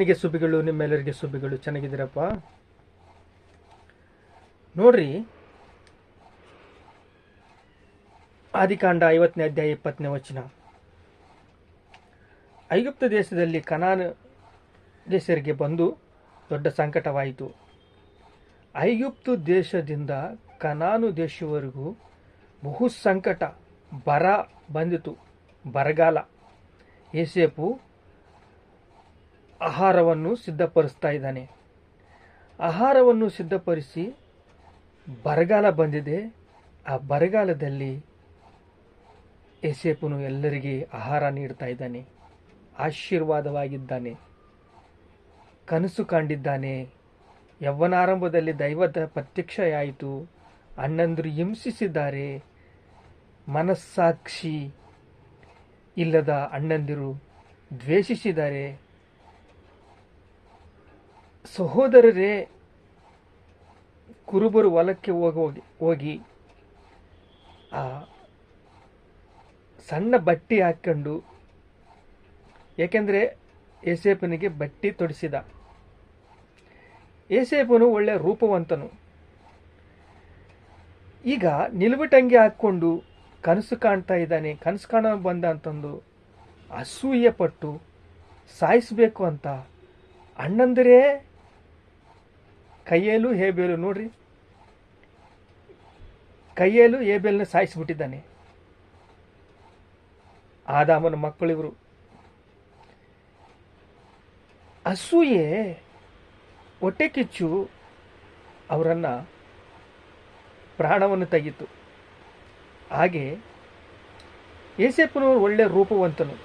ನನಗೆ ಸುಬಿಗಳು ನಿಮ್ಮೆಲ್ಲರಿಗೆ ಸುಬಿಗಳು ಚೆನ್ನಾಗಿದ್ದೀರಪ್ಪ. ನೋಡ್ರಿ, ಆದಿಕಾಂಡ ಐವತ್ತನೇ ಅಧ್ಯಾಯ ಇಪ್ಪತ್ತನೇ ವಚನ. ಐಗುಪ್ತ ದೇಶದಲ್ಲಿ ಕನಾನ ದೇಶರಿಗೆ ಬಂದು ದೊಡ್ಡ ಸಂಕಟವಾಯಿತು. ಐಗುಪ್ತ ದೇಶದಿಂದ ಕನಾನು ದೇಶವರೆಗೂ ಬಹು ಸಂಕಟ, ಬರ ಬಂದಿತು, ಬರಗಾಲ. ಏಸೇಪು ಆಹಾರವನ್ನು ಸಿದ್ಧಪಡಿಸ್ತಾ ಇದ್ದಾನೆ. ಆಹಾರವನ್ನು ಸಿದ್ಧಪಡಿಸಿ ಬರಗಾಲ ಬಂದಿದೆ. ಆ ಬರಗಾಲದಲ್ಲಿ ಏಸೇಪನು ಎಲ್ಲರಿಗೆ ಆಹಾರ ನೀಡ್ತಾ ಇದ್ದಾನೆ. ಆಶೀರ್ವಾದವಾಗಿದ್ದಾನೆ. ಕನಸು ಕಂಡಿದ್ದಾನೆ. ಯವ್ವನಾರಂಭದಲ್ಲಿ ದೈವದ ಪ್ರತ್ಯಕ್ಷೆಯಾಯಿತು. ಅಣ್ಣಂದರು ಹಿಂಸಿಸಿದ್ದಾರೆ. ಮನಸ್ಸಾಕ್ಷಿ ಇಲ್ಲದ ಅಣ್ಣಂದಿರು ದ್ವೇಷಿಸಿದ್ದಾರೆ. ಸಹೋದರರೇ, ಕುರುಬರು ಹೊಲಕ್ಕೆ ಹೋಗಿ ಹೋಗಿ ಆ ಸಣ್ಣ ಬಟ್ಟಿ ಹಾಕ್ಕೊಂಡು, ಏಕೆಂದರೆ ಏಸೇಪನಿಗೆ ಬಟ್ಟಿ ತೊಡಿಸಿದ. ಏಸೇಪನು ಒಳ್ಳೆ ರೂಪವಂತನು. ಈಗ ನಿಲುಬಿಟಂಗಿ ಹಾಕ್ಕೊಂಡು ಕನಸು ಕಾಣ್ತಾ ಇದ್ದಾನೆ. ಕನಸು ಕಾಣ ಬಂದ ಅಂತಂದು ಅಸೂಯೆ ಪಟ್ಟು ಸಾಯಿಸಬೇಕು ಅಂತ ಅಣ್ಣಂದಿರೇ ಕೈಯೇಲು ಹೇಬೇಲು, ನೋಡ್ರಿ. ಕೈಯಲ್ಲೂ ಹೇಬೇಲ್ನ ಸಾಯಿಸಿಬಿಟ್ಟಿದ್ದಾನೆ. ಆದಾಮನ ಮಕ್ಕಳಿವರು ಅಸೂಯೆ, ಹೊಟ್ಟೆ ಕಿಚ್ಚು ಅವರನ್ನು ಪ್ರಾಣವನ್ನು ತೆಗಿತು ಹಾಗೆ ಏಸೆಪ್ಪನವರು ಒಳ್ಳೆಯ ರೂಪವಂತನು.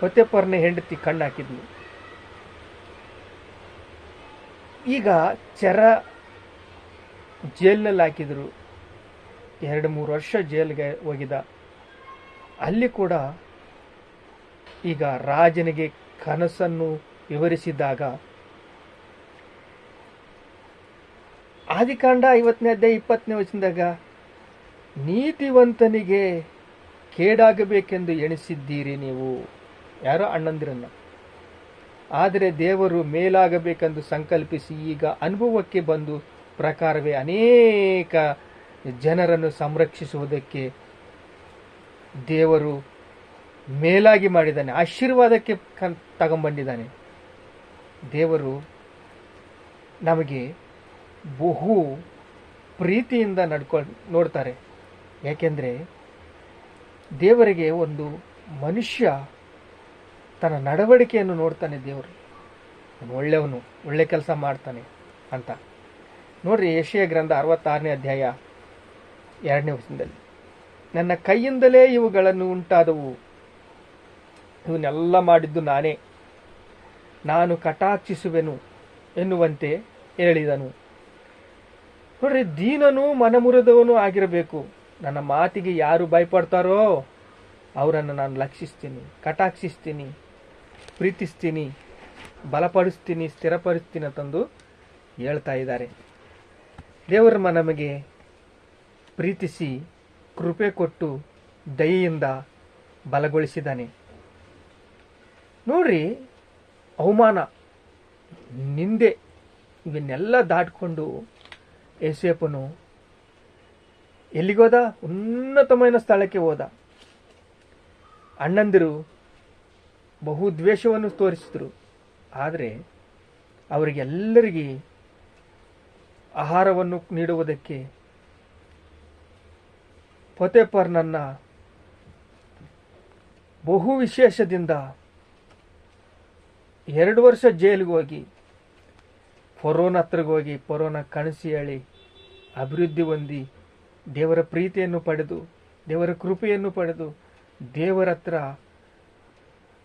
ಹೊತ್ತೆಪ್ಪರನ್ನ ಹೆಂಡತಿ ಕಣ್ಣು ಈಗ ಚರ ಜೈಲಲ್ಲಿ ಹಾಕಿದರು. ಎರಡು ಮೂರು ವರ್ಷ ಜೈಲಿಗೆ ಹೋಗಿದ ಅಲ್ಲಿ ಕೂಡ ಈಗ ರಾಜನಿಗೆ ಕನಸನ್ನು ವಿವರಿಸಿದಾಗ ಆದಿಕಾಂಡ ಐವತ್ತನೇ ಅಧ್ಯಾಯ ಇಪ್ಪತ್ತನೇ ವಚನದಾಗ, ನೀತಿವಂತನಿಗೆ ಕೇಡಾಗಬೇಕೆಂದು ಎಣಿಸಿದ್ದೀರಿ ನೀವು. ಯಾರೋ ಅಣ್ಣಂದಿರನ್ನ. ಆದರೆ ದೇವರು ಮೇಲಾಗಬೇಕೆಂದು ಸಂಕಲ್ಪಿಸಿ ಈಗ ಅನುಭವಕ್ಕೆ ಬಂದು ಪ್ರಕಾರವೇ ಅನೇಕ ಜನರನ್ನು ಸಂರಕ್ಷಿಸುವುದಕ್ಕೆ ದೇವರು ಮೇಲಾಗಿ ಮಾಡಿದ್ದಾನೆ. ಆಶೀರ್ವಾದಕ್ಕೆ ಕನ್ ತಗೊಂಬಂದಿದ್ದಾನೆ ದೇವರು ನಮಗೆ ಬಹು ಪ್ರೀತಿಯಿಂದ ನಡ್ಕೊ ನೋಡ್ತಾರೆ. ಯಾಕೆಂದರೆ ದೇವರಿಗೆ ಒಂದು ಮನುಷ್ಯ ತನ್ನ ನಡವಳಿಕೆಯನ್ನು ನೋಡ್ತಾನೆ ದೇವರು. ಒಳ್ಳೆಯವನು, ಒಳ್ಳೆ ಕೆಲಸ ಮಾಡ್ತಾನೆ ಅಂತ. ನೋಡ್ರಿ ಏಷ್ಯ ಗ್ರಂಥ ಅರವತ್ತಾರನೇ ಅಧ್ಯಾಯ ಎರಡನೇ ವರ್ಷದಲ್ಲಿ ನನ್ನ ಕೈಯಿಂದಲೇ ಇವುಗಳನ್ನು ಉಂಟಾದವು. ಇವನ್ನೆಲ್ಲ ಮಾಡಿದ್ದು ನಾನೇ. ನಾನು ಕಟಾಕ್ಷಿಸುವೆನು ಎನ್ನುವಂತೆ ಹೇಳಿದನು. ನೋಡ್ರಿ, ದೀನನು ಮನಮುರಿದವನು ಆಗಿರಬೇಕು. ನನ್ನ ಮಾತಿಗೆ ಯಾರು ಭಯಪಡ್ತಾರೋ ಅವರನ್ನು ನಾನು ಲಕ್ಷಿಸ್ತೀನಿ, ಕಟಾಕ್ಷಿಸ್ತೀನಿ. ಪ್ರೀತಿಸ್ತೀನಿ, ಬಲಪಡಿಸ್ತೀನಿ, ಸ್ಥಿರಪಡಿಸ್ತೀನಿ ಅಂತಂದು ಹೇಳ್ತಾ ಇದ್ದಾರೆ. ದೇವರಮ್ಮ ನಮಗೆ ಪ್ರೀತಿಸಿ, ಕೃಪೆ ಕೊಟ್ಟು ದಯೆಯಿಂದ ಬಲಗೊಳಿಸಿದ್ದಾನೆ. ನೋಡ್ರಿ, ಅವಮಾನ, ನಿಂದೆ ಇವನ್ನೆಲ್ಲ ದಾಟ್ಕೊಂಡು ಯಶೇಪನು ಎಲ್ಲಿಗೋದ? ಉನ್ನತమైన ಸ್ಥಳಕ್ಕೆ ಹೋದ. ಅಣ್ಣಂದಿರು ಬಹು ದ್ವೇಷವನ್ನು ತೋರಿಸಿದರು. ಆದರೆ ಅವರಿಗೆಲ್ಲರಿಗೆ ಆಹಾರವನ್ನು ನೀಡುವುದಕ್ಕೆ ಫತೇಪರ್ನನ್ನು ಬಹು ವಿಶೇಷದಿಂದ ಎರಡು ವರ್ಷ ಜೈಲಿಗೆ ಹೋಗಿ ಫರೋನ ಹತ್ರಗೆ ಹೋಗಿ ಫೊರೋನ ಕನಸಿ ಹೇಳಿ ಅಭಿವೃದ್ಧಿ ಹೊಂದಿ ದೇವರ ಪ್ರೀತಿಯನ್ನು ಪಡೆದು, ದೇವರ ಕೃಪೆಯನ್ನು ಪಡೆದು ದೇವರ ಹತ್ರ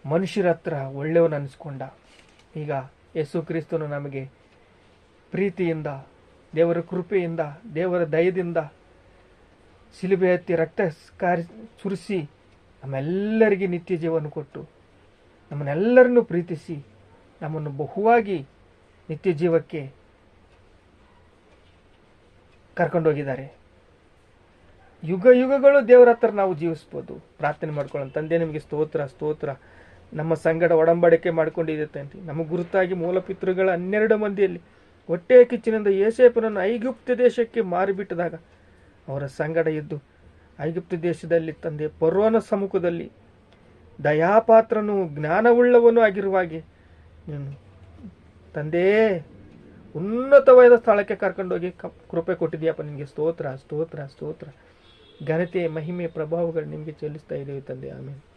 ಮನುಷ್ಯರ ಹತ್ರ ಒಳ್ಳೆಯವನು ಈಗ ಯೇಸು ಕ್ರಿಸ್ತನು ನಮಗೆ ಪ್ರೀತಿಯಿಂದ, ದೇವರ ಕೃಪೆಯಿಂದ, ದೇವರ ದಯದಿಂದ ಸಿಲುಬೆ ಹತ್ತಿ ರಕ್ತ ಕಾರಿ ಸುರಿಸಿ ನಮ್ಮೆಲ್ಲರಿಗೆ ನಿತ್ಯ ಜೀವನ ಕೊಟ್ಟು ನಮ್ಮನ್ನೆಲ್ಲರನ್ನೂ ಪ್ರೀತಿಸಿ ನಮ್ಮನ್ನು ಬಹುವಾಗಿ ನಿತ್ಯ ಜೀವಕ್ಕೆ ಕರ್ಕೊಂಡೋಗಿದ್ದಾರೆ. ಯುಗ ಯುಗಗಳು ದೇವರ ಹತ್ರ ನಾವು ಜೀವಿಸ್ಬೋದು. ಪ್ರಾರ್ಥನೆ ಮಾಡ್ಕೊಳ್ಳೋಣ. ತಂದೆ, ನಿಮಗೆ ಸ್ತೋತ್ರ ಸ್ತೋತ್ರ. ನಮ್ಮ ಸಂಗಡ ಒಡಂಬಡಿಕೆ ಮಾಡಿಕೊಂಡಿದ್ದೆ ಅಂತ ನಮ್ಮ ಗುರುತಾಗಿ ಮೂಲಪಿತೃಗಳ ಹನ್ನೆರಡು ಮಂದಿಯಲ್ಲಿ ಹೊಟ್ಟೆ ಕಿಚ್ಚಿನಿಂದ ಏಸೇಪನನ್ನು ಐಗುಪ್ತ ದೇಶಕ್ಕೆ ಮಾರಿಬಿಟ್ಟದಾಗ ಅವರ ಸಂಗಡ ಇದ್ದು ಐಗುಪ್ತ ದೇಶದಲ್ಲಿ ತಂದೆ ಪರ್ವನ ಸಮ್ಮುಖದಲ್ಲಿ ದಯಾಪಾತ್ರನು ಜ್ಞಾನವುಳ್ಳವನು ಆಗಿರುವಾಗೆ ನೀನು ತಂದೆ, ಉನ್ನತವಾದ ಸ್ಥಳಕ್ಕೆ ಕರ್ಕೊಂಡೋಗಿ ಕೃಪೆ ಕೊಟ್ಟಿದ್ಯಪ್ಪ ನಿಮಗೆ ಸ್ತೋತ್ರ ಸ್ತೋತ್ರ ಸ್ತೋತ್ರ. ಘನತೆ, ಮಹಿಮೆ, ಪ್ರಭಾವಗಳು ನಿಮಗೆ ಚೆಲ್ಲಿಸ್ತಾ ಇದ್ದೇವೆ ತಂದೆ. ಆಮೇಲೆ